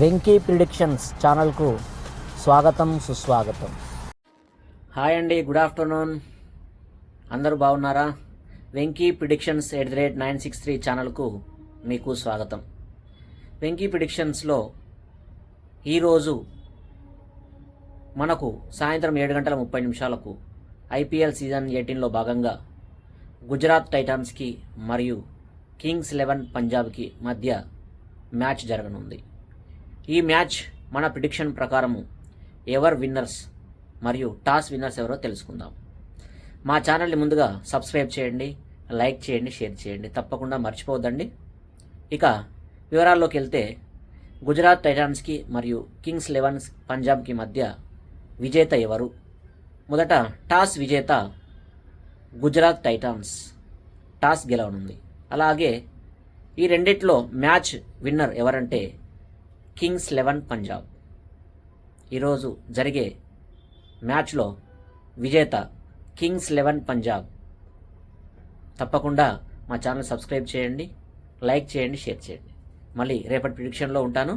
Venky predictions ఛానల్కు స్వాగతం సుస్వాగతం. హాయ్ అండి గుడ్ ఆఫ్టర్నూన్. అందరూ బాగున్నారా? Venky predictions at the rate nine six three ఛానల్కు మీకు స్వాగతం. వెంకీ ప్రిడిక్షన్స్లో ఈరోజు మనకు సాయంత్రం ఏడు గంటల ముప్పై నిమిషాలకు ఐపీఎల్ సీజన్ ఎయిటీన్లో భాగంగా గుజరాత్ టైటాన్స్కి మరియు కింగ్స్ లెవెన్ పంజాబ్కి మధ్య మ్యాచ్ జరగనుంది. ఈ మ్యాచ్ మన ప్రిడిక్షన్ ప్రకారము ఎవర్ విన్నర్స్ మరియు టాస్ విన్నర్స్ ఎవరో తెలుసుకుందాం. మా ఛానల్ని ముందుగా సబ్స్క్రైబ్ చేయండి లైక్ చేయండి షేర్ చేయండి. తప్పకుండా మర్చిపోవద్దండి. ఇక వివరాల్లోకి వెళ్తే గుజరాత్ టైటాన్స్కి మరియు కింగ్స్ లెవెన్స్ పంజాబ్కి మధ్య విజేత ఎవరు? మొదట టాస్ విజేత గుజరాత్ టైటాన్స్ టాస్ గెలవనుంది. అలాగే ఈ రెండిట్లో మ్యాచ్ విన్నర్ ఎవరంటే కింగ్స్ లెవెన్ పంజాబ్. ఈరోజు జరిగే మ్యాచ్లో విజేత కింగ్స్ లెవెన్ పంజాబ్. తప్పకుండా మా ఛానల్ సబ్స్క్రైబ్ చేయండి లైక్ చేయండి షేర్ చేయండి. మళ్ళీ రేపటి ప్రిడిక్షన్లో ఉంటాను.